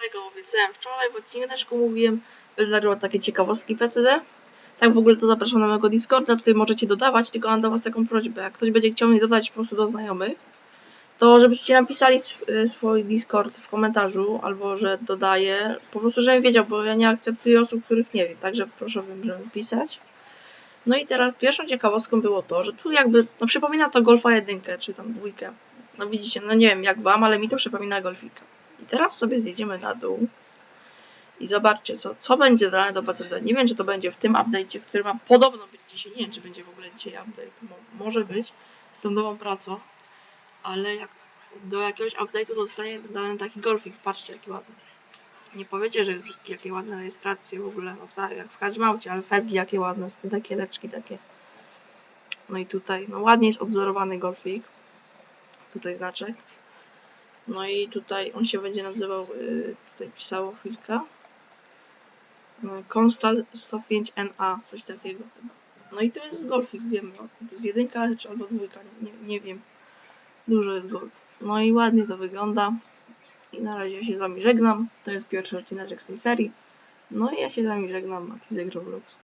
tego obiecałem wczoraj w odcineczku mówiłem, będę nagrywał takie ciekawostki PCD. Tak w ogóle to zapraszam na mojego Discorda, tutaj możecie dodawać, tylko mam do was taką prośbę, jak ktoś będzie chciał mnie dodać po prostu do znajomych, to żebyście napisali y, swój Discord w komentarzu, albo że dodaję, po prostu żebym wiedział, bo ja nie akceptuję osób, których nie wiem, także proszę bym, żeby pisać. No i teraz pierwszą ciekawostką było to, że tu jakby, no przypomina to Golfa jedynkę, czy tam dwójkę. No widzicie, no nie wiem jak wam, ale mi to przypomina Golfika. I teraz sobie zjedziemy na dół i zobaczcie, co, co będzie dane do PCD. Nie wiem, czy to będzie w tym update'cie, który ma podobno być dzisiaj. Nie wiem, czy będzie w ogóle dzisiaj update. Mo może być z tą nową pracą, ale jak do jakiegoś update'u dostanie dany taki golfik. Patrzcie, jaki ładny. Nie powiecie, że wszystkie jakie ładne rejestracje w ogóle, no tak, jak w Hadżmaucie, ale fedgi jakie ładne, takie leczki takie. No i tutaj, no ładnie jest odzorowany golfik. Tutaj znaczek. No i tutaj on się będzie nazywał, yy, tutaj pisało chwilka. Yy, Constal 105NA, coś takiego chyba. No i to jest golfik, wiem, no, to jest jedynka czy albo dwójka, nie, nie, wiem. Dużo jest golf. No i ładnie to wygląda. I na razie ja się z wami żegnam. To jest pierwszy odcinek z tej serii. No i ja się z wami żegnam, Matizek Roblox.